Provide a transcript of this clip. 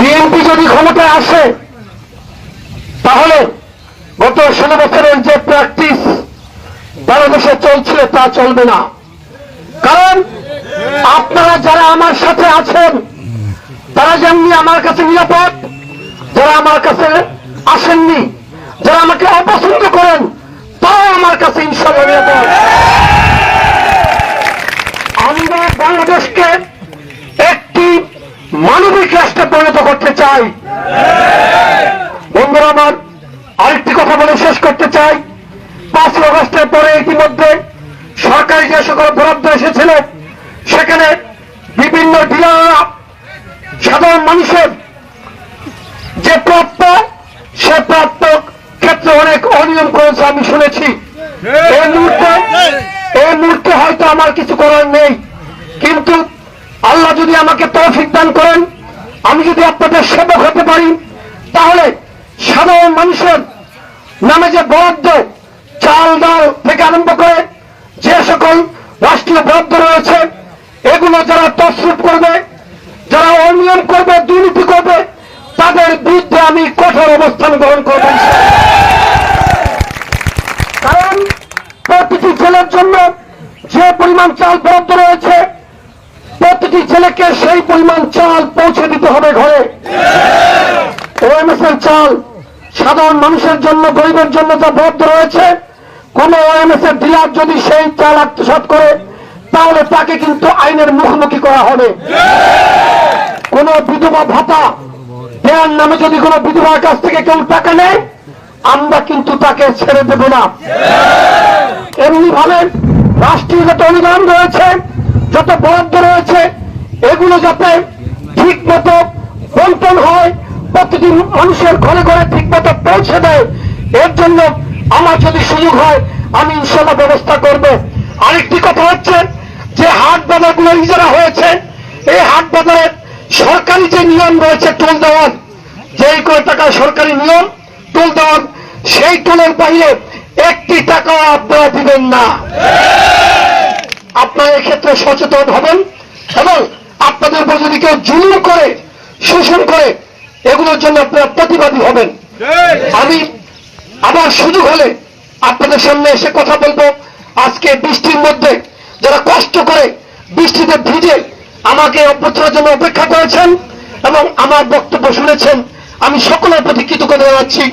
BNP যদি ক্ষমতায় আসে, তাহলে গত ষোলো বছরের যে প্র্যাকটিস বাংলাদেশে চলছিল, তা চলবে না। কারণ আপনারা যারা আমার সাথে আছেন, তারা যেমনি আমার কাছে নিরাপদ, যারা আমার কাছে আসেননি, যারা আমাকে অপছন্দ করেন, তারাও আমার কাছে ইনশাল্লাহ নিরাপদ। আমরা বাংলাদেশকে একটি মানবিক রাষ্ট্রে পরিণত করতে চাই। বন্ধুরা আমার আরেকটি কথা বলে শেষ করতে চাই। পাঁচই আগস্টের পরে ইতিমধ্যে সরকারি যে সকল বরাদ্দ এসেছিল, সেখানে বিভিন্ন ডিলাররা, সাধারণ মানুষের যে প্রাপ্য, সে প্রাপ্য ক্ষেত্রে অনেক অনিয়ম করেছে আমি শুনেছি। এই মুহূর্তে এই মুহূর্তে হয়তো আমার কিছু করার নেই। কিন্তু আল্লাহ যদি আমাকে তৌফিক দান করেন, আমি যদি আপনাদের সেবক হতে পারি, তাহলে সাধারণ মানুষের নামে যে বরাদ্দ, চাল, ডাল থেকে আরম্ভ করে যে সকল রাষ্ট্রীয় বরাদ্দ রয়েছে, এগুলো যারা তসরুপ করবে, যারা অনিয়ম করবে, দুর্নীতি করবে, তাদের বিরুদ্ধে আমি কঠোর অবস্থান গ্রহণ করব কারণ প্রতিটি জেলার জন্য যে পরিমাণ চাল বরাদ্দ রয়েছে প্রতিটি জেলেকে সেই পরিমাণ চাল পৌঁছে দিতে হবে ঘরে ওএমএস এর চাল সাধারণ মানুষের জন্য, গরিবের জন্য যা বরাদ্দ রয়েছে, কোন ওএমএস এর ডিলার যদি সেই চাল আত্মসাৎ করে, তাহলে তাকে কিন্তু আইনের মুখোমুখি করা হবে। কোন বিধবা ভাতা দেওয়ার নামে যদি কোনো বিধবার কাছ থেকে কেউ টাকা নেয়, আমরা কিন্তু তাকে ছেড়ে দেব না। এমনি ভাবে রাষ্ট্রীয় যত অনুদান রয়েছে যত বরাদ্দ রয়েছে, এগুলো যাতে ঠিক মতো বন্টন হয়, প্রতিটি মানুষের ঘরে ঘরে ঠিক মতো পৌঁছে দেয়, এর জন্য আমার যদি সুযোগ হয়, আমি ইনশাল্লাহ ব্যবস্থা করব। আরেকটি কথা হচ্ছে যে হাট বাজারগুলো ইজারা হয়েছে, এই হাট বাজারে সরকারি যে নিয়ম রয়েছে টোল দেওয়ার যেই কয় টাকা সরকারি নিয়ম টোল দেওয়ার, সেই টোলের বাইরে একটি টাকাও আপনারা দিবেন না। আপনারা এক্ষেত্রে সচেতন হবেন এবং আপনাদের উপর যদি কেউ জুলুম করে শোষণ করে এগুলোর জন্য আপনারা প্রতিবাদী হবেন। আমি আবার সুযোগ হলে আপনাদের সামনে এসে কথা বলব। আজকে বৃষ্টির মধ্যে যারা কষ্ট করে বৃষ্টিতে ভিজে আমাকে অভ্যর্থনার জন্য অপেক্ষা করেছেন এবং আমার বক্তব্য শুনেছেন আমি সকলের প্রতি কৃতজ্ঞতা জানাচ্ছি।